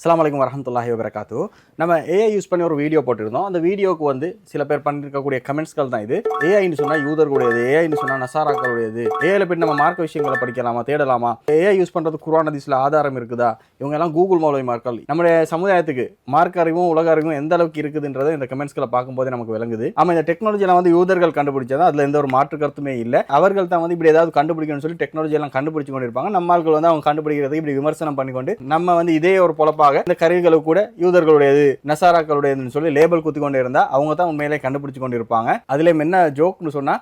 அஸ்லாம் வலைக்கம் வரமத்துல்லாஹி வபரகாத்து நம்ம ஏஐ யூஸ் பண்ணி ஒரு வீடியோ போட்டிருந்தோம். அந்த வீடியோக்கு வந்து சில பேர் பண்ணிருக்கக்கூடிய கமெண்ட்ஸ்கள் தான் இது. ஏஐன்னு சொன்னால் யூதர்களுடையது ஏஐன்னு சொன்னால் நசாராக்களுடையது. ஏஐல போய் நம்ம மார்க்க விஷயங்களை படிக்கலாமா தேடலாமா? ஏஐ யூஸ் பண்ணுறது குரான் ஹதீஸ்ல ஆதாரம் இருக்குதா? இவங்க எல்லாம் கூகுள் மூலயமாக்கள் நம்முடைய சமுதாயத்துக்கு மார்க் அறிவும் உலக அறிவும் எந்த அளவுக்கு இருக்குதுன்றது இந்த கமெண்ட்ஸ்களை பார்க்கும்போதே நமக்கு விளங்குது. ஆமாம் இந்த டெக்னாலஜியெல்லாம் வந்து யூதர்கள் கண்டுபிடிச்சதா அதில் எந்த ஒரு மாற்று கருத்துமே இல்லை. அவர்கள் தான் வந்து இப்படி ஏதாவது கண்டுபிடிக்கணும்னு சொல்லி டெக்னாலஜி எல்லாம் கண்டுபிடிச்சு கொண்டிருப்பாங்க. நம்மளுக்கு நம்ம வந்து அவங்க கண்டுபிடிக்கிறது இப்படி விமர்சனம் பண்ணிக்கொண்டு நம்ம வந்து இதே ஒரு பொழப்பாக இந்த கருவிகளுக்கு கூட யூதர்களுடையது நசாராக்களுடையதுன்னு சொல்லி லேபிள் குத்தி கொண்டு இருந்தா அவங்க தான் உண்மையிலே கண்டுபிடிச்சு கொண்டு இருப்பாங்க அதுலயும் என்ன ஜோக்னு சொன்னா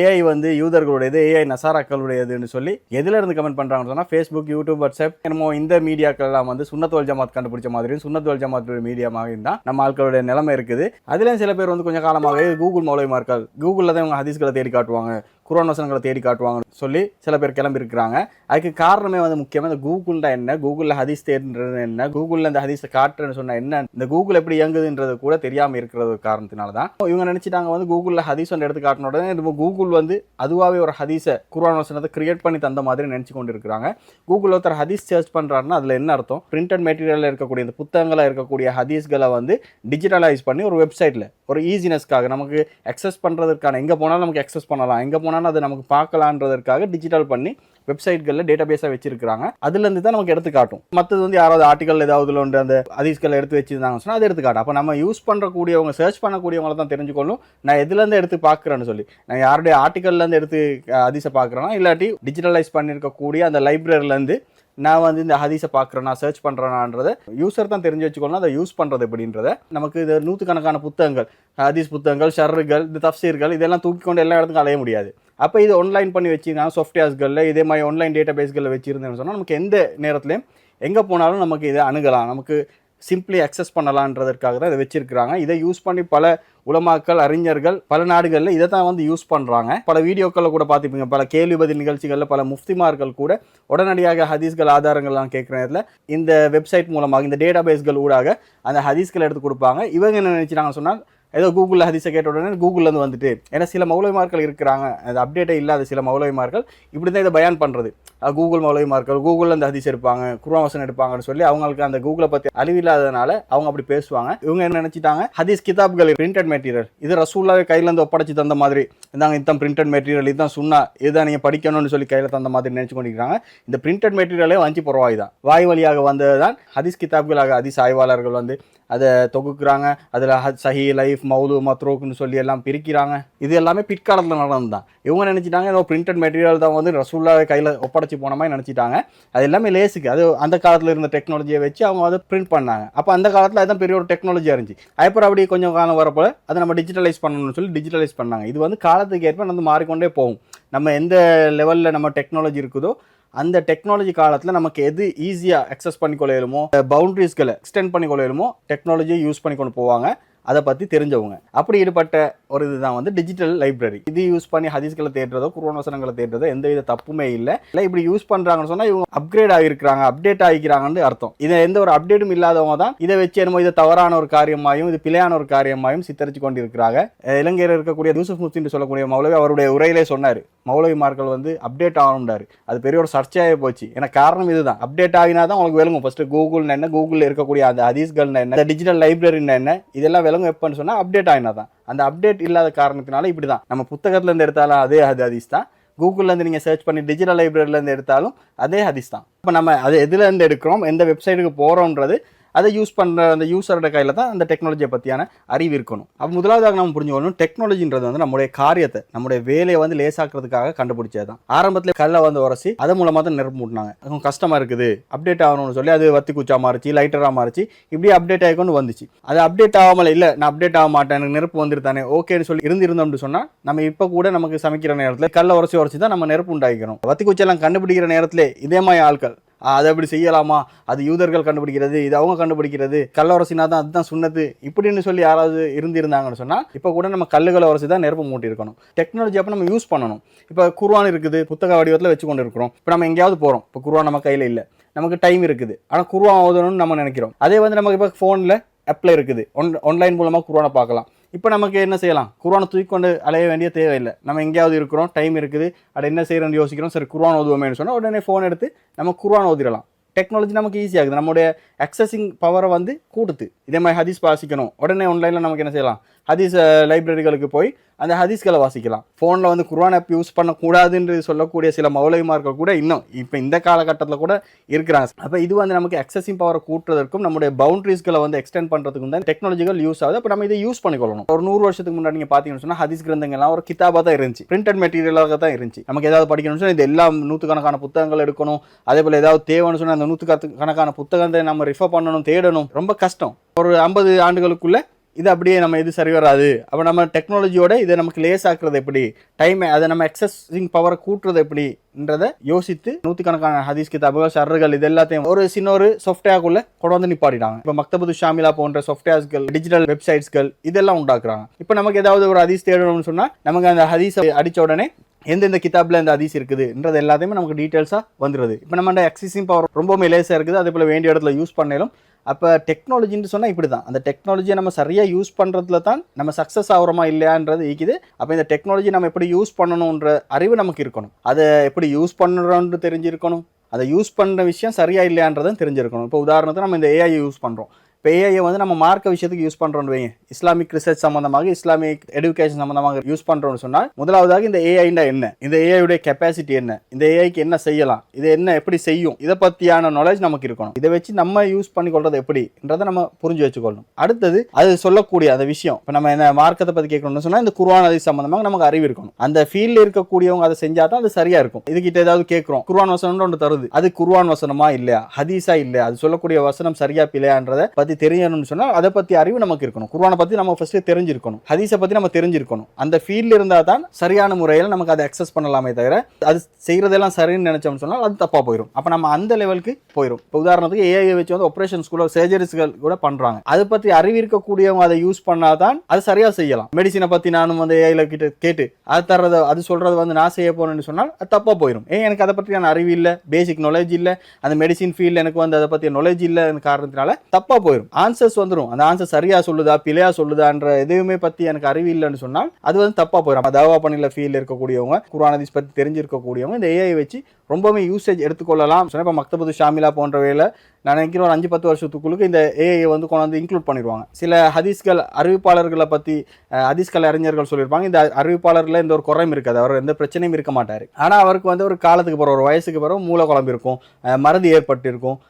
ஏஐ வந்து யூதர்களுடையது ஏஐ நசாராக்களுடையதுன்னு சொல்லி எதுல இருந்து கமெண்ட் பண்றாங்கன்னு சொன்னா ஃபேஸ்புக் யூடியூப் வாட்ஸ்அப் என்னமோ இந்த மீடியாக்கள் எல்லாம் வந்து சுண்ணத்தோல் ஜமாத் கண்டுபிடிச்ச மாதிரியும் சுண்ணத்தோல் ஜமாத் மீடியாமாக தான் நம்ம ஆட்களுடைய நிலைமை இருக்குது. அதுலயும் சில பேர் வந்து கொஞ்சம் காலமாகவே கூகுள் மூலயமா இருக்காது கூகுளில் தான் இவங்க ஹதீஸ்களை தேடி காட்டுவாங்க. குரான் வசனங்களை தேடி காட்டுவாங்கன்னு சொல்லி சில பேர் கிளம்பி இருக்கிறாங்க அதுக்கு காரணமே வந்து முக்கியமாக இந்த கூகுள்னா என்ன? கூகுளில் ஹதீஸ் தேடுன்றது என்ன? கூகுளில் இந்த ஹதீஸை காட்டுறேன்னு சொன்னால் என்ன? இந்த கூகுள் எப்படி இயங்குதுன்றது கூட தெரியாமல் இருக்கிறது ஒரு காரணத்தினால தான் இவங்க நினச்சிட்டாங்க வந்து கூகுளில் ஹதீஸ் ஒன்று எடுத்து காட்டின உடனே கூகுள் வந்து அதுவாகவே ஒரு ஹதீஸை குரான் வசனத்தை கிரியேட் பண்ணி தந்த மாதிரி நினச்சி கொண்டு இருக்கிறாங்க கூகுள் ஒருத்தர் ஹதீஸ் சர்ச் பண்ணுறாருன்னா அதில் என்ன அர்த்தம்? பிரிண்டட் மெட்டீரியலில் இருக்கக்கூடிய இந்த புத்தகங்களாக இருக்கக்கூடிய ஹதீஸ்களை வந்து டிஜிட்டலைஸ் பண்ணி ஒரு வெப்சைட்டில் ஒரு ஈஸினஸ்க்காக நமக்கு அக்சஸ் பண்ணுறதுக்கான எங்கே போனாலும் நமக்கு அக்சஸ் பண்ணலாம். எங்கே போனால் போனாலும் அதை நமக்கு பார்க்கலான்றதற்காக டிஜிட்டல் பண்ணி வெப்சைட்களில் டேட்டா பேஸாக வச்சிருக்காங்க அதுலேருந்து தான் நமக்கு எடுத்து காட்டும் மற்றது வந்து யாராவது ஆர்டிக்கல் ஏதாவது ஒன்று அந்த ஹதீஸ்களை எடுத்து வச்சிருந்தாங்கன்னு சொன்னால் அது எடுத்து காட்டும் அப்போ நம்ம யூஸ் பண்ணுறக்கூடியவங்க சர்ச் பண்ணக்கூடியவங்கள தான் தெரிஞ்சுக்கணும் நான் எதுலேருந்து எடுத்து பார்க்குறேன்னு சொல்லி. நான் யாருடைய ஆர்டிக்கல்லேருந்து எடுத்து அதிசை பார்க்குறேன்னா இல்லாட்டி டிஜிட்டலைஸ் பண்ணியிருக்கக்கூடிய அந்த லைப்ரரியிலேருந்து நான் வந்து இந்த ஹதீஸை பார்க்குறேன் நான் சர்ச் பண்ணுறேனான்றத யூசர் தான் தெரிஞ்சு வச்சுக்கணும் அதை யூஸ் பண்ணுறது எப்படின்றத. நமக்கு இது நூற்றுக்கணக்கான புத்தகங்கள் ஹதீஸ் புத்தகங்கள் ஷர்ருகள் இந்த தஃப்சீர்கள் இதெல்லாம் தூக்கி கொண்டு எல்லா இடத்துக்கும் அலைய முடியாது. அப்போ இது ஆன்லைன் பண்ணி வச்சிருந்தாங்க சாஃப்ட்வேர்ஸ்களில் இதே மாதிரி ஆன்லைன் டேட்டா பேஸ்களில் வச்சுருந்தேன்னு சொன்னால் நமக்கு எந்த நேரத்துலையும் எங்கே போனாலும் நமக்கு இதை அணுகலாம். நமக்கு சிம்பிளி அக்சஸ் பண்ணலான்றதற்காக தான் இதை வச்சிருக்கிறாங்க. இதை யூஸ் பண்ணி பல உலமாக்கள் அறிஞர்கள் பல நாடுகளில் இதை தான் வந்து யூஸ் பண்ணுறாங்க பல வீடியோக்களில் கூட பார்த்துப்பீங்க பல கேள்வி பதில் நிகழ்ச்சிகளில் பல முஃப்திமார்கள் கூட உடனடியாக ஹதீஸ்கள் ஆதாரங்கள்லாம் கேட்குற நேரத்தில் இந்த வெப்சைட் மூலமாக இந்த டேட்டா பேஸ்கள் ஊடாக அந்த ஹதீஸ்களை எடுத்து கொடுப்பாங்க. இவங்க என்ன நினைச்சாங்க சொன்னால் ஏதோ கூகுளில் ஹதீஸை கேட்ட உடனே கூகுள்லேருந்து வந்துட்டு ஏன்னா சில மௌலவிமார்கள் இருக்கிறாங்க. அது அப்டேட்டே இல்லாத சில மௌலவிமார்கள் இப்படி தான் இதை பயான் பண்ணுறது கூகுள் மௌலவிமார்கள் கூகுளில் அந்த ஹதீஸ் எடுப்பாங்க குருவாசன் எடுப்பாங்கன்னு சொல்லி அவங்களுக்கு அந்த கூகுளை பற்றி அழிவில்லாததுனால அவங்க அப்படி பேசுவாங்க. இவங்க என்ன நினச்சிட்டாங்க? ஹதீஸ் கிதாப்கள் பிரிண்டட் மெட்டீரியல் இது ரசூல்லாவே கையிலேருந்து ஒப்படைச்சி தந்த மாதிரி. இந்தாங்க இதுதான் பிரிண்டட் மெட்டீரியல் இதுதான் சொன்னால் இதுதான் நீங்கள் படிக்கணும்னு சொல்லி கையில் தந்த மாதிரி நினச்சி கொண்டிருக்கிறாங்க. இந்த பிரிண்டட் மெட்டீரியலே வஞ்சி பரவாய் தான். வாய் வழியாக வந்தது தான் ஹதீஸ் கிதாப்களாக ஹதீஸ் ஆய்வாளர்கள் வந்து அதை தொகுக்குறாங்க. அதில் சஹி லைஃப் மவுது மத்ரோக்குன்னு சொல்லி எல்லாம் பிரிக்கிறாங்க. இது எல்லாமே பிற்காலத்தில் நடந்து தான் இவங்க நினச்சிட்டாங்க ஏதோ பிரிண்டட் மெட்டீரியல் தான் வந்து ரசூல்லா கையில் ஒப்படைச்சி போன மாதிரி நினச்சிட்டாங்க. அது எல்லாமே லேசுக்கு அது அந்த காலத்தில் இருந்த டெக்னாலஜியை வச்சு அவங்க அதை பிரிண்ட் பண்ணாங்க. அப்போ அந்த காலத்தில் அதுதான் பெரிய ஒரு டெக்னாலஜியாக இருந்துச்சு. அப்புறம் அப்படி கொஞ்சம் காலம் வரப்போ அதை நம்ம டிஜிட்டலைஸ் பண்ணணும்னு சொல்லி டிஜிட்டலைஸ் பண்ணாங்க. இது வந்து காலத்துக்கு ஏற்ப வந்து மாறிக்கொண்டே போகும். நம்ம எந்த லெவலில் நம்ம டெக்னாலஜி இருக்குதோ அந்த டெக்னாலஜி காலத்தில் நமக்கு எது ஈஸியாக அக்சஸ் பண்ணிக்கொள்ளையிலுமோ பவுண்ட்ரிஸ்களை எக்ஸ்டெண்ட் பண்ணிக்கொள்ளையிலுமோ டெக்னாலஜியை யூஸ் பண்ணி கொண்டு போவாங்க. அதை பற்றி தெரிஞ்சவங்க. அப்படி ஈடுபட்ட ஒரு இதுதான் வந்து டிஜிட்டல் லைப்ரரி இது யூஸ் பண்ணி ஹதீஸ்களை தேடுறதோ குரோன் வசனங்களை தேடுறதோ எந்த வித தப்புமே இல்லை. இல்லை இப்படி யூஸ் பண்ணுறாங்கன்னு சொன்னால் இவங்க அப்கிரேட் ஆகிருக்கிறாங்க அப்டேட் ஆகிக்கிறாங்கன்னு அர்த்தம். இதை எந்த ஒரு அப்டேட்டும் இல்லாதவங்க தான் இதை வச்சு என்னமோ இது தவறான ஒரு காரியமாயும் இது பிழையான ஒரு காரியமாயும் சித்தரிச்சு கொண்டிருக்கிறாங்க. இலங்கையில் இருக்கக்கூடிய யூசுப் முஸ்தின் சொல்லக்கூடிய மௌலவி அவருடைய உரையிலே சொன்னார். மௌலவிமார்கள் வந்து அப்டேட் ஆகணும்டாரு அது பெரிய ஒரு சர்ச்சையாகி போச்சு. ஏன்னா காரணம் இதுதான். அப்டேட் ஆகினா தான் உங்களுக்கு விளங்கும். ஃபர்ஸ்ட் கூகுள் என்ன கூகுளில் இருக்கக்கூடிய அந்த ஹதீஸ்கள் என்ன டிஜிட்டல் லைப்ரரின்னு என்ன இதெல்லாம் விளங்கும் எப்போன்னு சொன்னால் அப்டேட் ஆகினா தான். அந்த அப்டேட் இல்லாத காரணத்தினால இப்படி தான் நம்ம புத்தகத்துலேருந்து எடுத்தாலும் அதே அது ஹதீஸ் தான். கூகுள்லேருந்து நீங்கள் சர்ச் பண்ணி டிஜிட்டல் லைப்ரரியிலேருந்து எடுத்தாலும் அதே ஹதீஸ் தான். இப்போ நம்ம அது எதுலேருந்து எடுக்கிறோம்? எந்த வெப்சைட்டுக்கு போகிறோன்றது அதை யூஸ் பண்ணுற அந்த யூஸரோட கையில் தான் அந்த டெக்னாலஜியை பற்றியான அறிவு இருக்கணும். அப்போ முதலாவதாக நம்ம புரிஞ்சுக்கணும் டெக்னாலஜின்றது வந்து நம்முடைய காரியத்தை நம்முடைய வேலையை வந்து லேசாக்குறதுக்காக கண்டுபிடிச்சது தான் ஆரம்பத்தில் கல்லை வந்து உரசி அது மூலமாக தான் நெருப்பு மூட்டினாங்க. கொஞ்சம் கஷ்டமாக இருக்குது அப்டேட் ஆகணும்னு சொல்லி அது வத்தி குச்சா மாறிச்சு லைட்டராக மாறிச்சு இப்படி அப்டேட் ஆகிக்கொண்டு வந்துச்சு. அது அப்டேட் ஆகாமல் இல்லை நான் அப்டேட் ஆக மாட்டேன் எனக்கு நெருப்பு வந்துருத்தானே ஓகேன்னு சொல்லி இருந்து இருந்தோம்னு சொன்னால் நம்ம இப்போ கூட நமக்கு சமைக்கிற நேரத்தில் கல்லை உரசி உரசி தான் நம்ம நெருப்பு உண்டாக்கிறோம் வத்தி குச்செல்லாம் கண்டுபிடிக்கிற நேரத்தில் இதே மாதிரி ஆட்கள் அதை அப்படி செய்யலாமா? அது யூதர்கள் கண்டுபிடிக்கிறது இது அவங்க கண்டுபிடிக்கிறது கல்லரசினா தான் அதுதான் சுண்ணத்து இப்படின்னு சொல்லி யாராவது இருந்திருந்தாங்கன்னு சொன்னால் இப்போ கூட நம்ம கல்லுகளை உரசி தான் நெருப்பு மூட்டியிருக்கணும் டெக்னாலஜி அப்போ நம்ம யூஸ் பண்ணணும். இப்போ குர்வான் இருக்குது புத்தக வடிவத்தில் வச்சு கொண்டு இருக்கிறோம் இப்போ நம்ம எங்கேயாவது போகிறோம் இப்போ குர்வான் நம்ம கையில் இல்லை. நமக்கு டைம் இருக்குது. ஆனால் குர்வான் ஓதணும்னு நம்ம நினைக்கிறோம். அதே வந்து நமக்கு இப்போ ஃபோனில் அப்ளை இருக்குது. ஒன் ஆன்லைன் மூலமாக குர்வானை பார்க்கலாம். இப்போ நமக்கு என்ன செய்யலாம்? குர்வானை தூக்கி கொண்டு அலைய வேண்டிய தேவையில்லை. நம்ம எங்கேயாவது இருக்கிறோம் டைம் இருக்குது. அது என்ன செய்யறோம்னு யோசிக்கிறோம். சரி குர்வான் ஓதுவோமேனு சொன்னால் உடனே ஃபோன் எடுத்து நம்ம குர்வான் ஓதிடலாம். டெக்னாலஜி நமக்கு ஈஸியாகுது நம்முடைய அக்சஸிங் பவரை வந்து கூட்டுது. இதே மாதிரி ஹதீஸ் வாசிக்கணும். உடனே ஆன்லைனில் நமக்கு என்ன செய்யலாம்? ஹதீஸ் லைப்ரரிகளுக்கு போய் அந்த ஹதீஸ்களை வாசிக்கலாம். ஃபோனில் வந்து குர்வான் ஆப் யூஸ் பண்ணக்கூடாதுன்னு சொல்லக்கூடிய சில மௌலவிமார்கள் கூட இன்னும் இப்போ இந்த காலகட்டத்தில் கூட இருக்கிறாங்க. அப்போ இது வந்து நமக்கு அக்சஸிங் பவரை கூட்டுறதற்கும் நம்முடைய பவுண்டரிஸ்களை வந்து எக்ஸ்டெண்ட் பண்ணுறதுக்கும் தான் டெக்னாலஜிகள் யூஸ் ஆகுது. அப்போ நம்ம இதை யூஸ் பண்ணிக்கொள்ளணும். ஒரு நூறு வருஷத்துக்கு முன்னாடி நீங்கள் பார்த்தீங்கன்னு சொன்னால் ஹதீஸ் கிரந்தங்கள்லாம் ஒரு கிதாபாக தான் இருந்துச்சு. பிரிண்டட் மெட்டீரியலாக தான் இருந்துச்சு. நமக்கு ஏதாவது படிக்கணும்னு சொன்னால் இது எல்லாம் நூற்றுக்கணக்கான புத்தகங்கள் எடுக்கணும். அதே போல் ஏதாவது தேவைன்னு சொன்னால் அந்த நூற்றுக்கணக்கான புத்தகத்தை நம்ம ரிஃபர் பண்ணணும் தேடணும். ரொம்ப கஷ்டம். ஒரு ஐம்பது ஆண்டுகளுக்குள்ள இது அப்படியே நம்ம இது சரி வராது. அப்போ நம்ம டெக்னாலஜியோட இதை நமக்கு லேஸ் ஆக்குறது எப்படி? டைமை அதை நம்ம எக்ஸஸிங் பவரை கூட்டுறது எப்படின்றத யோசித்து நூற்றுக்கணக்கான ஹதீஸ் கிதாபுகள் சர்றுகள் இது எல்லாத்தையும் ஒரு சின்ன ஒரு சாஃப்ட்வேர்க்குள்ள கொண்டு வந்து நிப்பாட்டிட்டாங்க. இப்போ மக்தபுது ஷாமிலா போன்ற சாஃப்ட்வேர்ஸ்கள் டிஜிட்டல் வெப்சைட்ஸ்கள் இதெல்லாம் உண்டாக்குறாங்க. இப்போ நமக்கு ஏதாவது ஒரு ஹதீஸ் தேடணும்னு சொன்னால் நமக்கு அந்த ஹதீஸை அடித்த உடனே எந்தெந்த கிதாபில் இந்த அதிசி இருக்குதுன்றது எல்லாத்தையுமே நமக்கு டீட்டெயில்ஸாக வந்துடுது இப்போ நம்ம எக்ஸிசிங் பவர் ரொம்பவுமே லேசாக இருக்குது. அதே போல் வேண்டிய இடத்துல யூஸ் பண்ணலும் அப்போ டெக்னாலஜின்னு சொன்னால் இப்படி தான் அந்த டெக்னாலஜியை நம்ம சரியாக யூஸ் பண்ணுறதுல தான் நம்ம சக்ஸஸ் ஆகிறோமா இல்லையான்றது இருக்குது அப்போ இந்த டெக்னாலஜி நம்ம எப்படி யூஸ் பண்ணணுன்ற அறிவு நமக்கு இருக்கணும். அதை எப்படி யூஸ் பண்ணுறோன்னு தெரிஞ்சிருக்கணும். அதை யூஸ் பண்ணுற விஷயம் சரியாக இல்லையான்றதும் தெரிஞ்சிருக்கணும். இப்போ உதாரணத்துக்கு நம்ம இந்த ஏஐ யூஸ் பண்ணுறோம் இப்போ ஏஐ வந்து நம்ம மார்க்க விஷயத்துக்கு யூஸ் பண்ணுறோம்னு வைங்க. இஸ்லாமிக் ரிசர்ச் சம்மந்தமாக இஸ்லாமிக் எடுகேஷன் சம்மந்தமாக யூஸ் பண்ணுறோம்னு சொன்னால் முதலாவதாக இந்த ஏஐனா என்ன? இந்த ஏஐயுடைய கெப்பாசிட்டி என்ன? இந்த ஏஐக்கு என்ன செய்யலாம்? இது என்ன எப்படி செய்யும்? இதை பற்றியான நாலேஜ் நமக்கு இருக்கணும். இதை வச்சு நம்ம யூஸ் பண்ணி கொள்றது எப்படின்றதை நம்ம புரிஞ்சு வச்சுக்கொள்ளணும். அடுத்தது அது சொல்லக்கூடிய அந்த விஷயம். இப்போ நம்ம என்ன மார்க்கத்தை பற்றி கேட்கணும்னு சொன்னால் இந்த குர்ஆன் அது சம்மந்தமாக நமக்கு அறிவு இருக்கணும். அந்த ஃபீல்டில் இருக்கக்கூடியவங்க அதை செஞ்சால் தான் அது சரியாக இருக்கும். இதுக்கிட்ட ஏதாவது கேட்குறோம். குருவான் வசனம்னு ஒன்று தருது. அது குருவான் வசனமா இல்லையா? ஹதீஸா இல்லையா? அது சொல்லக்கூடிய வசனம் சரியா பிள்ளையான்றதை பற்றி தெரியணும்னு சொன்னால் அதை பற்றி அறிவு நமக்கு இருக்கணும். குர்வானை பற்றி நம்ம ஃபர்ஸ்ட் தெரிஞ்சிருக்கணும். ஹதீஸை பற்றி நம்ம தெரிஞ்சிருக்கணும். அந்த ஃபீல்டில் இருந்தால் தான் சரியான முறையில் நமக்கு அதை அக்சஸ் பண்ணலாமே தவிர அது செய்கிறதெல்லாம் சரின்னு நினச்சோம்னு சொன்னால் அது தப்பாக போயிடும் அப்போ நம்ம அந்த லெவலுக்கு போயிடும் இப்போ உதாரணத்துக்கு ஏஐ வச்சு வந்து ஆப்ரேஷன் ஸ்கூலில் சர்ஜரிஸ்கள் கூட பண்ணுறாங்க அதை பற்றி அறிவு இருக்கக்கூடியவங்க அதை யூஸ் பண்ணால் தான் அது சரியாக செய்யலாம். மெடிசினை பற்றி நானும் வந்து ஏஐல கிட்ட கேட்டு அது தர்றதை அது சொல்கிறது வந்து நான் செய்ய போறேன்னு சொன்னால் அது தப்பாக போயிடும் ஏன் எனக்கு அதை பற்றியான அறிவு இல்லை பேசிக் நாலேஜ் இல்லை. அந்த மெடிசின் ஃபீல்டில் எனக்கு வந்து அதை பற்றிய நாலேஜ் இல்லைன்னு காரணத்தினால தப்பாக போயிடும் ஆன்சர்ஸ் வந்துடும் அந்த ஆன்சர் சரியா சொல்லுதா பிழையா சொல்லுதான்ற எதுவுமே பத்தி எனக்கு அறிவு இல்லைன்னு சொன்னால் அது வந்து தப்பா போயிடும் தவா பண்ணில ஃபீல் இருக்கக்கூடியவங்க குரானதீஸ் பத்தி தெரிஞ்சிருக்கக்கூடியவங்க இந்த ஏஐ வச்சு ரொம்பவுமே யூசேஜ் எடுத்துக்கொள்ளலாம். சொன்னால் இப்போ மக்தபுது ஷாமிலா போன்றவையில் நான் நினைக்கிறேன் ஒரு அஞ்சு பத்து வருஷத்துக்குள்ளுக்கு இந்த ஏஐ வந்து கொண்டு வந்து இன்க்ளூட் பண்ணிடுவாங்க. சில ஹதீஸ்கள் அறிவிப்பாளர்களை பற்றி ஹதீஸ்கள் அறிஞர்கள் சொல்லியிருப்பாங்க. இந்த அறிவிப்பாளரில் இந்த ஒரு குறையும் இருக்காது. அவர் எந்த பிரச்சனையும் இருக்க மாட்டார். ஆனால் அவருக்கு வந்து ஒரு காலத்துக்கு பிறகு ஒரு வயசுக்கு பிறகு மூல குழம்பு இருக்கும். அஹ் மறதி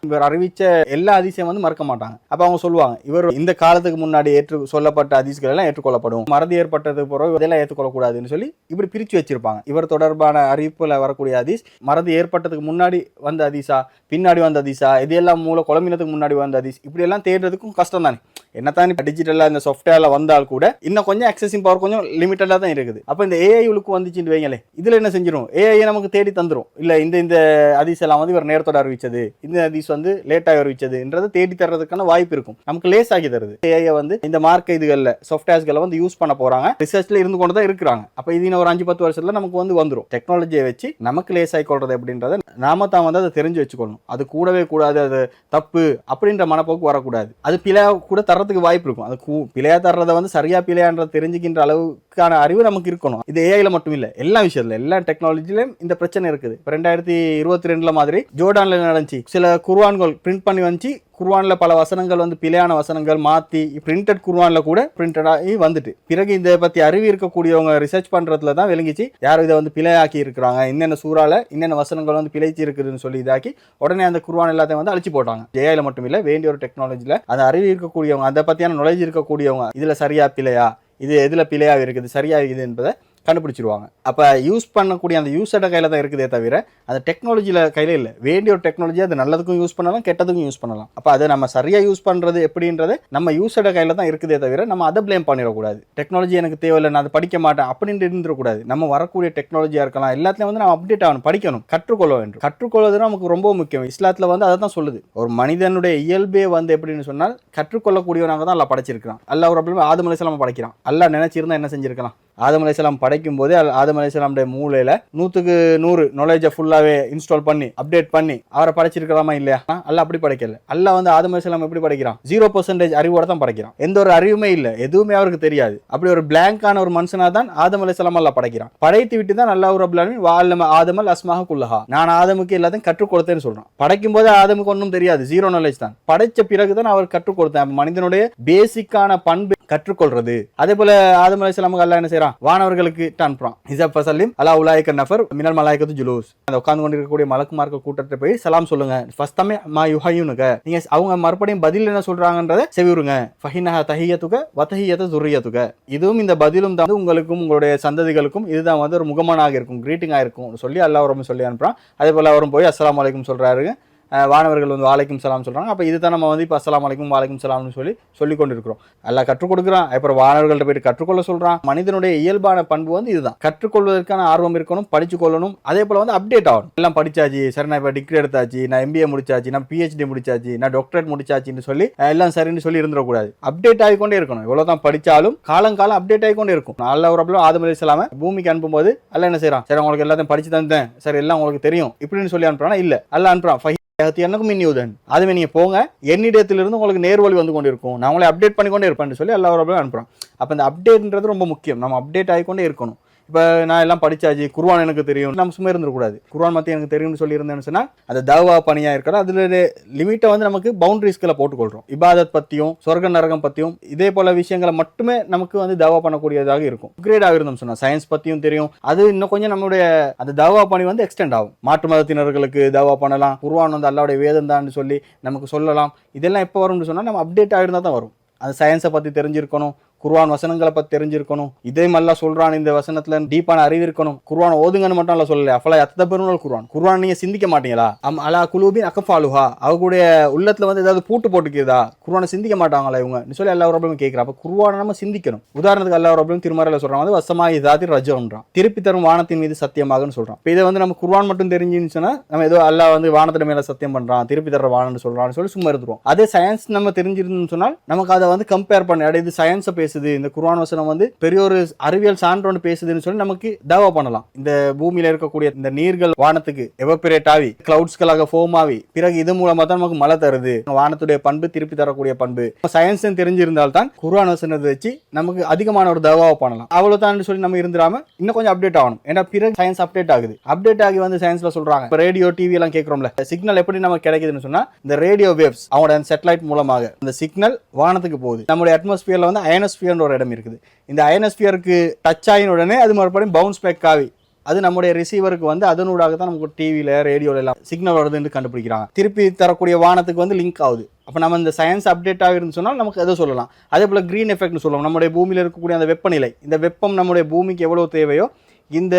இவர் அறிவித்த எல்லா அதிசயம் வந்து மறக்க மாட்டாங்க. அப்போ அவங்க சொல்லுவாங்க இவர் இந்த காலத்துக்கு முன்னாடி ஏற்று சொல்லப்பட்ட அதிசயங்கள் எல்லாம் ஏற்றுக்கொள்ளப்படும். மறதி ஏற்பட்டதுக்கு பிறகு இதெல்லாம் ஏற்றுக்கொள்ளக்கூடாதுன்னு சொல்லி இப்படி பிரித்து வச்சிருப்பாங்க. இவர் தொடர்பான அறிவிப்பில் வரக்கூடிய அதிஸ் மறதி ஏற்பட்டதுக்கு முன்னாடி வந்த அதிசா பின்னாடி வந்த அதிசா இதெல்லாம் மூல குழம்பினத்துக்கு முன்னாடி வந்த அதிசா இப்படி எல்லாம் தேடுறதுக்கும் கஷ்டம் தானே என்னத்தான் இப்போ டிஜிட்டலாக இந்த சாஃப்ட்வேரில் வந்தால் கூட இன்னும் கொஞ்சம் அக்சஸிங் பவர் கொஞ்சம் லிமிட்டடாக தான் இருக்குது. அப்போ இந்த ஏஐ உளுக்கு வந்துச்சுன்னு வைங்களே இதில் என்ன செஞ்சிடும் ஏஐ நமக்கு தேடி தந்துடும் இல்லை இந்த இந்த அதிஸ் எல்லாம் வந்து இவர் நேரத்தோட அறிவிச்சது இந்த அதிஸ் வந்து லேட்டாக அறிவிச்சதுன்றதை தேடி தர்றதுக்கான வாய்ப்பு இருக்கும். நமக்கு லேஸ் ஆகி தருது. ஏஐ வந்து இந்த மார்க் இதுகளில் சாஃப்ட்வேர்ஸ்களை வந்து யூஸ் பண்ண போகிறாங்க ரிசர்ச்சில் இருந்து கொண்டு தான் இருக்கிறாங்க. அப்போ இது இன்னும் ஒரு அஞ்சு பத்து வருஷத்தில் நமக்கு வந்து வந்துடும் டெக்னாலஜியை வச்சு நமக்கு லேஸ் ஆகிக்கொள்றது அப்படின்றத நாம தான் வந்து அதை தெரிஞ்சு வச்சுக்கணும் அது கூடவே கூடாது அது தப்பு அப்படின்ற மனப்போக்கு வரக்கூடாது. அது பிழை கூட தர்றதுக்கு வாய்ப்பு இருக்கும். அது கூ பிழையா தர்றதை வந்து சரியா பிழையான்ற தெரிஞ்சுக்கின்ற அளவு அதுக்கான அறிவு நமக்கு இருக்கணும். இது ஏஐல மட்டும் இல்லை எல்லா விஷயத்துல எல்லா டெக்னாலஜிலையும் இந்த பிரச்சனை இருக்குது. இப்போ ரெண்டாயிரத்தி இருபத்தி ரெண்டுல மாதிரி ஜோர்டான்ல நடந்துச்சு. சில குர்வான்கள் பிரிண்ட் பண்ணி வந்துச்சு. குர்வானில் பல வசனங்கள் வந்து பிழையான வசனங்கள் மாத்தி பிரிண்டட் குர்வானில் கூட பிரிண்டடாகி வந்துட்டு. பிறகு இதை பத்தி அறிவு இருக்கக்கூடியவங்க ரிசர்ச் பண்றதுல தான் விளங்கிச்சு. யாரும் இதை வந்து பிழையாக்கி இருக்கிறாங்க. என்னென்ன சூறால என்னென்ன வசனங்கள் வந்து பிழைச்சி இருக்குதுன்னு சொல்லி இதாக்கி உடனே அந்த குர்வான் எல்லாத்தையும் வந்து அழிச்சு போட்டாங்க. ஜேஐல மட்டும் இல்ல வேண்டிய ஒரு டெக்னாலஜியில் அந்த அறிவு இருக்கக்கூடியவங்க அதை பத்தியான நுழைஞ்சு இருக்கக்கூடியவங்க இதுல சரியா பிழையா? இது எதில் பிழையாக இருக்குது சரியாகுது இருக்குது என்பதை கண்டுபிடிச்சிருவாங்க. அப்போ யூஸ் பண்ணக்கூடிய அந்த யூஸோட கையில் தான் இருக்குதே தவிர அந்த டெக்னாலஜியில் கையில் இல்லை. வேண்டிய ஒரு டெக்னாலஜி அது நல்லதுக்கும் யூஸ் பண்ணலாம் கெட்டதுக்கும் யூஸ் பண்ணலாம். அப்போ அதை நம்ம சரியாக யூஸ் பண்ணுறது எப்படின்றது நம்ம யூஸோட கையில் தான் இருக்குதே தவிர நம்ம அதை ப்ளேம் பண்ணிடக்கூடாது. டெக்னாலஜி எனக்கு தேவையில்லை நான் அதை படிக்க மாட்டேன் அப்படின்ட்டு இருந்துடக்கூடாது. நம்ம வரக்கூடிய டெக்னாலஜியாக இருக்கலாம் எல்லாத்துலையும் வந்து நம்ம அப்டேட் ஆகணும் படிக்கணும் கற்றுக்கொள்ள வேண்டும். கற்றுக்கொள்வது நமக்கு ரொம்ப முக்கியம். இஸ்லாத்தில் வந்து அதை தான் சொல்லுது. ஒரு மனிதனுடைய இயல்பே வந்து எப்படின்னு சொன்னால் கற்றுக்கொள்ளக்கூடியவனாக தான் அல்ல படைச்சிருக்கிறான். அல்ல ஒரு ஆதம் அலிஸ்லாம படைக்கிறான். அல்ல நினைச்சிருந்தா என்ன செஞ்சிருக்கலாம்? ஆதம் அலைசலாம் படைக்கும் போதே ஆதம் அலைசலாமுடைய மூலையில நூத்துக்கு நூறு நாலேஜை ஃபுல்லாவே இன்ஸ்டால் பண்ணி அப்டேட் பண்ணி அவரை படைச்சிருக்கலாமா இல்லையா? அல்ல அப்படி படைக்கல. அல்ல வந்து ஆதம் அலைசலாம் எப்படி படைக்கிறான்? ஜீரோ பர்சன்டேஜ் அறிவோட தான் படைக்கிறான். எந்த ஒரு அறிவுமே இல்லை. எதுவுமே அவருக்கு தெரியாது. அப்படி ஒரு பிளாங்கான ஒரு மனுஷனா தான் ஆதம் அலைசலாம் அல்லாஹ் படைக்கிறான். படைத்து விட்டு தான் நல்லா ஒரு ரபுல்லாலும் வால்லம ஆதமல் அஸ்மாக குல்லஹா. நான் ஆதமுக்கு எல்லாத்தையும் கற்றுக் கொடுத்தேன்னு சொல்றான். படைக்கும் போது ஆதமுக்கு ஒன்றும் தெரியாது. ஜீரோ நாலேஜ் தான். படைச்ச பிறகு தான் அவர் கற்றுக் கொடுத்தேன். மனிதனுடைய பேசிக்கான பண்பு கற்றுக்கொள்றது. அதே போல ஆதம் அலைஹிஸ்ஸலாமுக்கு அல்லாஹ் என்ன செய்றான் வானவர்களுக்கு அனுப்புறான் இசப்ப சலீம் அலா உலாய்க்க நஃபர் மினல் மலாய்க்கத்து ஜுலூஸ். அந்த உட்கார்ந்து கொண்டிருக்கக்கூடிய மலக்குமார்க்க கூட்டத்தை போய் சலாம் சொல்லுங்க. ஃபர்ஸ்ட் தமே மா யுஹயுனுக. நீங்க அவங்க மறுபடியும் பதில் என்ன சொல்றாங்கன்றத செவிருங்க ஃபஹினஹ தஹியத்துக வதஹியத துரியத்துக இதுவும் இந்த பதிலும் தான் உங்களுக்கும் உங்களுடைய சந்ததிகளுக்கும் இதுதான் வந்து ஒரு முகமனாக இருக்கும் கிரீட்டிங்காக இருக்கும் சொல்லி அல்லாஹ் ரொம்ப சொல்லி அனுப்புறான். அதே போல் அவரும் போய் அஸ்லாம் அலைக்கும் சொல்றாரு வானவர்கள் வந்து வாழைக்கும் சலாம் சொல்கிறாங்க அப்போ இதுதான் நம்ம வந்து இப்போ அஸ்லாம் வலைக்கும் வாழைக்கும் சலாம்னு சொல்லி சொல்லி கொண்டு இருக்கிறோம் எல்லாம் கற்றுக் கொடுக்குறான் அப்புறம் வானவர்கள்ட்ட போயிட்டு கற்றுக்கொள்ள சொல்கிறான் மனிதனுடைய இயல்பான பண்பு வந்து இதுதான். கற்றுக்கொள்வதற்கான ஆர்வம் இருக்கணும் படிச்சு கொள்ளணும். அதே போல் வந்து அப்டேட் ஆகணும். எல்லாம் படிச்சாச்சு. சரி நான் இப்போ டிகிரி எடுத்தாச்சு. நான் எம்பிஏ முடிச்சாச்சு. நான் பிஹெச்டி முடிச்சாச்சு. நான் டாக்டரேட் முடிச்சாச்சுன்னு சொல்லி எல்லாம் சரின்னு சொல்லி இருந்துடக்கூடாது. அப்டேட் ஆகிக்கொண்டே இருக்கணும். எவ்வளவுதான் படிச்சாலும் காலங்காலம் அப்டேட் ஆகிக்கொண்டே இருக்கும். நல்ல ஒரு அப்பளம் ஆதம் இஸ்லாம பூமிக்கு அனுப்பும்போது அல்ல என்ன செய்கிறான் சரி உங்களுக்கு எல்லாத்தையும் படித்து தந்தேன். சரி எல்லாம் உங்களுக்கு தெரியும். இப்படின்னு சொல்லி அனுப்புறானா? இல்லை. அல்ல அனுப்புறான். ஃபைவ் எனக்கும் இன்னியுதன் அதுவே நீங்கள் போங்க. என்னிடத்திலிருந்து உங்களுக்கு நேர்வழி வந்து கொண்டு இருக்கும் நான் உங்களை அப்டேட் பண்ணி கொண்டே இருப்பேன்னு சொல்லி எல்லா ஒரு அனுப்புகிறோம் அப்போ இந்த அப்டேட்ன்றது ரொம்ப முக்கியம். நம்ம அப்டேட் ஆகிக்கொண்டே இருக்கணும். இப்போ நான் எல்லாம் படித்தாச்சு குர்வான் எனக்கு தெரியும். நம்ம சும்மா இருந்துடக்கூடாது. குர்வான் பற்றி எனக்கு தெரியும்னு சொல்லியிருந்தேன்னு சொன்னால் அந்த தவா பணியாக இருக்கணும். அதில் லிமிட்டை வந்து நமக்கு பவுண்டரிஸ்களை போட்டுக்கொள்கிறோம் இபாதத் பற்றியும் சொர்க்க நரகம் பற்றியும் இதே போல விஷயங்களை மட்டுமே நமக்கு வந்து தவா பண்ணக்கூடியதாக இருக்கும். கிரேடாக இருந்தோம் சொன்னால் சயின்ஸ் பற்றியும் தெரியும். அது இன்னும் கொஞ்சம் நம்மளுடைய அந்த தவா பணி வந்து எக்ஸ்டெண்ட் ஆகும். மாற்று மதத்தினர்களுக்கு தவா பண்ணலாம். குர்வான் வந்து அல்லாவுடைய வேதம் தான் சொல்லி நமக்கு சொல்லலாம். இதெல்லாம் எப்போ வரும்னு சொன்னால் நம்ம அப்டேட் ஆகிருந்தால் தான் வரும். அந்த சயின்ஸை பற்றி தெரிஞ்சிருக்கணும். குர்வான் வசனங்களை பத்தி தெரிஞ்சிருக்கணும். இதே மாதிரிலாம் சொல்றான் இந்த வசனத்துல டீப்பான அறிவு இருக்கணும். குர்வான் ஓதுங்கன்னு மட்டும் அல்ல சொல்லல. அஃபலா எத்த பெருநாள் குர்வான் குர்வான் நீங்க சிந்திக்க மாட்டீங்களா? அம் அலா குலூபின் அக்கஃபாலுஹா அவங்களுடைய உள்ளத்துல வந்து ஏதாவது பூட்டு போட்டுக்குதா? குர்வானை சிந்திக்க மாட்டாங்களா இவங்க? நீ சொல்லி எல்லா ப்ராப்ளமும் கேட்கிறா அப்ப குர்ஆனை நம்ம சிந்திக்கணும். உதாரணத்துக்கு எல்லா ப்ராப்ளம் திருமறையில சொல்றான். வந்து வசமா இதாதி ரஜம்ன்றான் திருப்பி தரும் வானத்தின் மீது சத்தியமாகன்னு சொல்றான். இப்போ இதை வந்து நம்ம குர்வான் மட்டும் தெரிஞ்சுன்னு நம்ம ஏதோ அல்லாஹ் வந்து வானத்தின் மேல சத்தியம் பண்றான். திருப்பி தர வானம்னு சொல்றான்னு சொல்லி சும்மா இருந்துருவோம். அதே சயின்ஸ் நம்ம தெரிஞ்சிருந்தோம்னு சொன்னால் நமக்கு அதை வந்து கம்பேர் பண்ண இது சயின்ஸை பேசுது இந்த குர்ஆன் வசனம் வந்து பெரிய ஒரு அறிவியல் சான்றோன்னு பேசுதுன்னு சொல்லி நமக்கு தாவா பண்ணலாம். இந்த பூமியில இருக்கக்கூடிய இந்த நீர்கள் வானத்துக்கு எவப்பிரேட் ஆகி கிளவுட்ஸ்களாக ஃபோம் ஆகி பிறகு இது மூலமா தான் நமக்கு மழை தருது. வானத்துடைய பண்பு திருப்பி தரக்கூடிய பண்பு. சயின்ஸ் தெரிஞ்சிருந்தால் தான் குர்ஆன் வசனத்தை வச்சு நமக்கு அதிகமான ஒரு தேவாவை பண்ணலாம். அவ்வளவுதான் சொல்லி நம்ம இருந்துடாம இன்னும் கொஞ்சம் அப்டேட் ஆகணும். ஏன்னா பிறகு சயின்ஸ் அப்டேட் ஆகுது. அப்டேட் ஆகி வந்து சயின்ஸ்ல சொல்றாங்க. இப்போ ரேடியோ டிவி எல்லாம் கேட்கறோம்ல சிக்னல் எப்படி நமக்கு கிடைக்குதுன்னு சொன்னா இந்த ரேடியோ வேவ்ஸ் அவங்களோட சேட்டலைட் மூலமாக இந்த சிக்னல் வானத்துக்கு போகுது. நம்மளுடைய அட்மாஸ்பியர்ல வந்து அயனஸ் அயனஸ்பியர்ன்ற ஒரு இடம் இருக்குது. இந்த அயனஸ்பியருக்கு டச் ஆகின உடனே அது மறுபடியும் பவுன்ஸ் பேக் ஆகி அது நம்முடைய ரிசீவருக்கு வந்து அதனூடாக தான் நமக்கு டிவியில் ரேடியோவில் எல்லாம் சிக்னல் வருதுன்னு கண்டுபிடிக்கிறாங்க. திருப்பி தரக்கூடிய வானத்துக்கு வந்து லிங்க் ஆகுது. அப்போ நம்ம இந்த சயின்ஸ் அப்டேட் ஆகிருந்து சொன்னால் நமக்கு எதை சொல்லலாம். அதே போல் க்ரீன் எஃபெக்ட்னு சொல்லுவோம். நம்முடைய பூமியில் இருக்கக்கூடிய அந்த வெப்பநிலை இந்த வெப்பம் நம்முடைய பூமிக்கு எவ்வளோ தேவையோ இந்த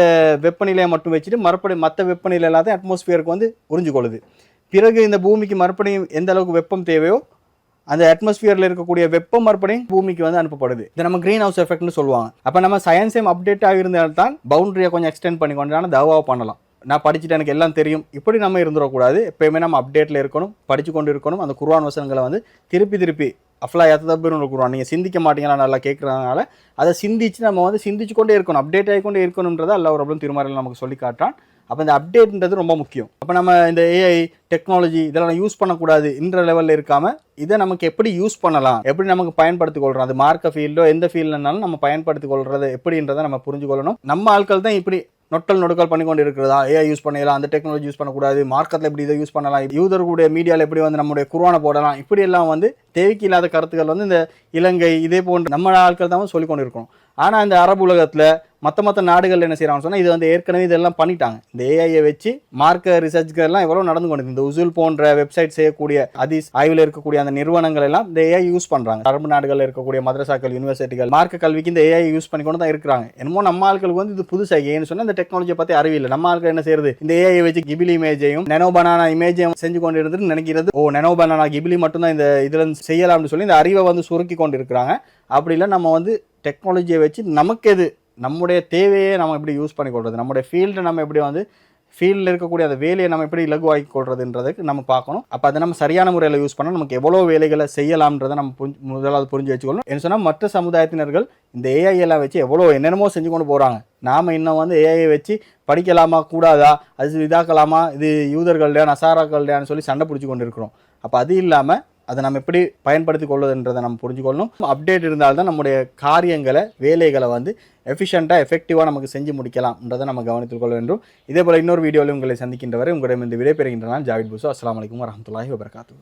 வெப்பநிலையை மட்டும் வச்சுட்டு மறுபடியும் மற்ற வெப்பநிலை எல்லாத்தையும் அட்மாஸ்பியருக்கு வந்து உறிஞ்சிக்கொள்ளுது. பிறகு இந்த பூமிக்கு மறுபடியும் எந்த அளவுக்கு வெப்பம் தேவையோ அந்த அட்மாஸ்பியரில் இருக்கக்கூடிய வெப்பம் மறுபடியும் பூமிக்கு வந்து அனுப்பப்படுது. இது நம்ம கிரீன் ஹவுஸ் எஃபெக்ட்னு சொல்லுவாங்க. அப்போ நம்ம சயின்ஸையும் அப்டேட் ஆகியிருந்தால் தான் பவுண்டரியை கொஞ்சம் எக்ஸ்டெண்ட் பண்ணி கொண்டான தவாவை பண்ணலாம். நான் படிச்சுட்டு எனக்கு எல்லாம் தெரியும். இப்படி நம்ம இருந்துடக்கூடாது. எப்பயுமே நம்ம அப்டேட்டில் இருக்கணும் படிச்சு கொண்டு இருக்கணும். அந்த குர்வான் வசனங்களை வந்து திருப்பி திருப்பி அஃப்லா எத்ததப்பின்னு இருக்கிறோம் நீங்கள் சிந்திக்க மாட்டீங்களா? நல்லா கேட்குறதுனால அதை சிந்திச்சு நம்ம வந்து சிந்திச்சு கொண்டே இருக்கணும். அப்டேட் ஆகிக்கொண்டே இருக்கணுன்றதை அல்ல ஒரு அப்படின்னு திருமாரில் நமக்கு சொல்லி காட்டான் அப்போ இந்த அப்டேட்ன்றது ரொம்ப முக்கியம். அப்போ நம்ம இந்த ஏஐ டெக்னாலஜி இதெல்லாம் யூஸ் பண்ணக்கூடாது என்ற லெவலில் இருக்காம இதை நமக்கு எப்படி யூஸ் பண்ணலாம்? எப்படி நமக்கு பயன்படுத்திக் கொள்றோம்? அது மார்க்க ஃபீல்டோ எந்த ஃபீல்டுனாலும் நம்ம பயன்படுத்திக் கொள்றது எப்படின்றதை நம்ம புரிஞ்சு கொள்ளணும். நம்ம ஆட்கள் தான் இப்படி நொட்டல் நொடுக்கல் பண்ணி கொண்டு இருக்கிறதா? ஏஐ யூஸ் பண்ணலாம் அந்த டெக்னாலஜி யூஸ் பண்ணக்கூடாது மார்க்கெட்டில் எப்படி இதை யூஸ் பண்ணலாம்? யூதர்களுடைய மீடியாவில் எப்படி வந்து நம்முடைய குர்ஆனை போடலாம்? இப்படி எல்லாம் வந்து தேவைக்கு இல்லாத கருத்துக்கள் வந்து இந்த இலங்கை இதே போன்ற நம்ம ஆட்கள் தான் சொல்லி கொண்டு இருக்கணும் ஆனால் இந்த அரபு உலகத்தில் மற்ற மற்ற நாடுகள் என்ன செய்கிறாங்கன்னு சொன்னால் இது வந்து ஏற்கனவே இதெல்லாம் பண்ணிட்டாங்க. இந்த ஏஐயை வச்சு மார்க்க ரிசர்ச்களெல்லாம் எவ்வளோ நடந்து கொண்டு இந்த உசுல் போன்ற வெப்சைட் செய்யக்கூடிய அதிஸ் ஆய்வில் இருக்கக்கூடிய அந்த நிறுவனங்கள் எல்லாம் இந்த ஏஐ யூஸ் பண்ணுறாங்க அரபு நாடுகளில் இருக்கக்கூடிய மதரசாக்கள் யூனிவர்சிட்டிகள் மார்க்க கல்விக்கு இந்த ஏஐ யூஸ் பண்ணி கொண்டு தான் இருக்கிறாங்க. என்னமோ நம்ம ஆட்களுக்கு வந்து இது புதுசாக ஏன்னு சொன்னால் இந்த டெக்னாலஜியை பற்றி அறிவில்லை நம்ம ஆட்கள் என்ன செய்யறது? இந்த ஏஐ வச்சு கிபிலி இமேஜையும் நெனோ பனானா இமேஜையும் செஞ்சு கொண்டு இருந்துட்டு நினைக்கிறது. ஓ நெனோ பனானா கிபிலி மட்டும்தான் இந்த இதில் செய்யலாம்னு சொல்லி இந்த அறிவை வந்து சுருக்கி கொண்டு இருக்கிறாங்க அப்படி இல்லை நம்ம வந்து டெக்னாலஜியை வச்சு நமக்கு எது? நம்முடைய தேவையை நம்ம எப்படி யூஸ் பண்ணி கொள்வது நம்முடைய ஃபீல்டை நம்ம எப்படி வந்து ஃபீல்டில் இருக்கக்கூடிய அந்த வேலையை நம்ம எப்படி இலகுவாக்கி கொள்றதுன்றதுக்கு நம்ம பார்க்கணும். அப்போ அதை நம்ம சரியான முறையில் யூஸ் பண்ணால் நமக்கு எவ்வளோ வேலைகளை செய்யலாம்ன்றதை நம்ம புரிஞ்சு முதலாவது புரிஞ்சு வச்சுக்கணும். என்ன சொன்னால் மற்ற சமுதாயத்தினர்கள் இந்த ஏஐ எல்லாம் வச்சு எவ்வளோ என்னென்னமோ செஞ்சு கொண்டு போகிறாங்க நாம் இன்னும் வந்து ஏஐயை வச்சு படிக்கலாமா கூடாதா? அது இதாக்கலாமா? இது யூதர்கள்டையா நசாராக்கள்டையான்னு சொல்லி சண்டை பிடிச்சி கொண்டு இருக்கிறோம். அப்போ அது இல்லாமல் அதை நம்ம எப்படி பயன்படுத்தி கொள்வதுன்றதை நம்ம புரிஞ்சுக்கொள்ளணும். அப்டேட் இருந்தால்தான் நம்முடைய காரியங்களை வேலைகளை வந்து எஃபிஷியண்ட்டாக எஃபெக்டிவாக நமக்கு செஞ்சு முடிக்கலாம்ன்றதை நம்ம கவனித்துக் கொள்ள வேண்டும். இதே போல் இன்னொரு வீடியோவில் உங்களை சந்திக்கின்ற வரை உங்களிடம் இந்த விடைபெறுகின்ற நான் ஜாவித் பூசோ அஸ்லாம் வலைக்கம் வரமத்துல்லாஹி வபர்காத்து